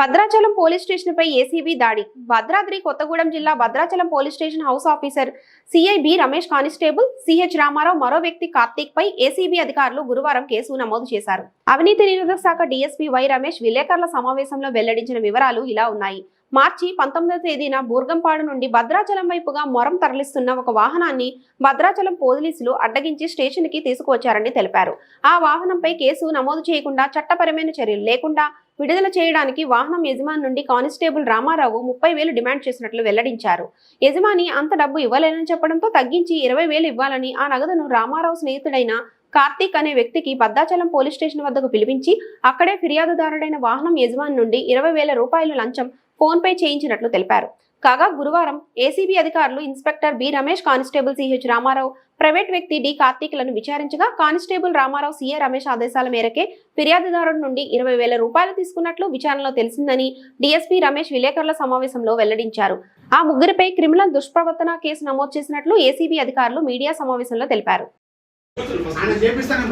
Bhadrachalam police station పై ACB దాడి. భద్రాద్రి కొత్తగూడెం జిల్లా Bhadrachalam police station house officer CI B Ramesh constable CH Ramarao మరో వ్యక్తి కార్తీక్ పై ఏసీబీ అధికారులు గురువారం కేసు నమోదు చేశారు. అవినీతి నిరోధక శాఖ డీఎస్పీ వై రమేష్ విలేకరుల సమావేశంలో వెల్లడించిన వివరాలు ఇలా ఉన్నాయి. మార్చి పంతొమ్మిదవ తేదీన బూర్గంపాడు నుండి భద్రాచలం వైపుగా మొరం తరలిస్తున్న ఒక వాహనాన్ని భద్రాచలం పోలీసులు అడ్డగించి స్టేషన్కి తీసుకువచ్చారని తెలిపారు. ఆ వాహనంపై కేసు నమోదు చేయకుండా చట్టపరమైన చర్యలు లేకుండా విడుదల చేయడానికి వాహనం యజమాని నుండి కానిస్టేబుల్ రామారావు ముప్పై వేలు డిమాండ్ చేసినట్లు వెల్లడించారు. యజమాని అంత డబ్బు ఇవ్వలేనని చెప్పడంతో తగ్గించి ఇరవై వేలు ఇవ్వాలని ఆ నగదును రామారావు స్నేహితుడైన కార్తీక్ అనే వ్యక్తికి భద్రాచలం పోలీస్ స్టేషన్ వద్దకు పిలిపించి అక్కడే ఫిర్యాదుదారుడైన వాహనం యజమాని నుండి ఇరవై వేల రూపాయల లంచం ఫోన్పే చేయించినట్లు తెలిపారు. కాగా గురువారం ఏసీబీ అధికారులు inspector B Ramesh constable CH Ramarao private వ్యక్తి డి కార్తీక్లను విచారించగా కానిస్టేబుల్ రామారావు సీఏ రమేష్ ఆదేశాల మేరకే ఫిర్యాదుదారుడి నుండి ఇరవై వేల రూపాయలు తీసుకున్నట్లు విచారణలో తెలిసిందని డీఎస్పీ రమేష్ విలేకరుల సమావేశంలో వెల్లడించారు. ఆ ముగ్గురిపై క్రిమినల్ దుష్ప్రవర్తన కేసు నమోదు చేసినట్లు ఏసీబీ అధికారులు మీడియా సమావేశంలో తెలిపారు. ఆయన చేపిస్తాను.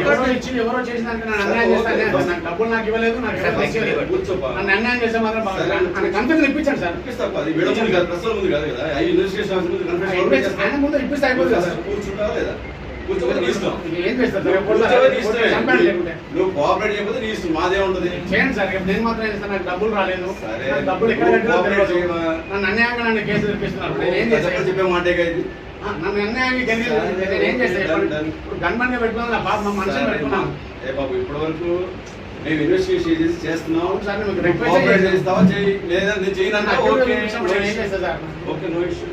ఎవరో ఇచ్చి ఎవరో చేసినాక అన్యాయం చేస్తాను. నాకు డబ్బులు నాకు ఇవ్వలేదు నాకు. నన్ను అన్యాయం చేస్తే మాత్రం కన్ఫ్యూజన్ ఇప్పించాడు సార్. ముందు. ఆయన ఇప్పిస్తే అయిపోతుంది కదా నీ ఇష్టం. లేకుంటే. నువ్వు కోఆపరేట్ చేయకపోతే నీ ఇష్టం. మాదే ఉంటది. చేయండి సార్. నేను మాత్రం ఏం చేస్తాను. నాకు డబ్బులు రాలేదు. డబ్బులు ఎక్కడ? నన్ను అన్యాయంగా నన్ను కేసు తెప్పిస్తున్నారు నేను ఏం చేస్తాను? చెప్పే మాటే కదా. నన్ను అన్యాయంగా గెలిచి నేను ఏం చేస్తాను? ఇప్పుడు గన్మన్ పెట్టుకున్నాను నా పాప మా మనుషులు పెట్టుకున్నాను ఏ బాబు ఇప్పటి వరకు మేము ఇన్వెస్టిగేషన్ చేసి చేస్తున్నాం. కోఆపరేట్. చేస్తావా? చేయి. లేదా నేను ఓకే. No issue.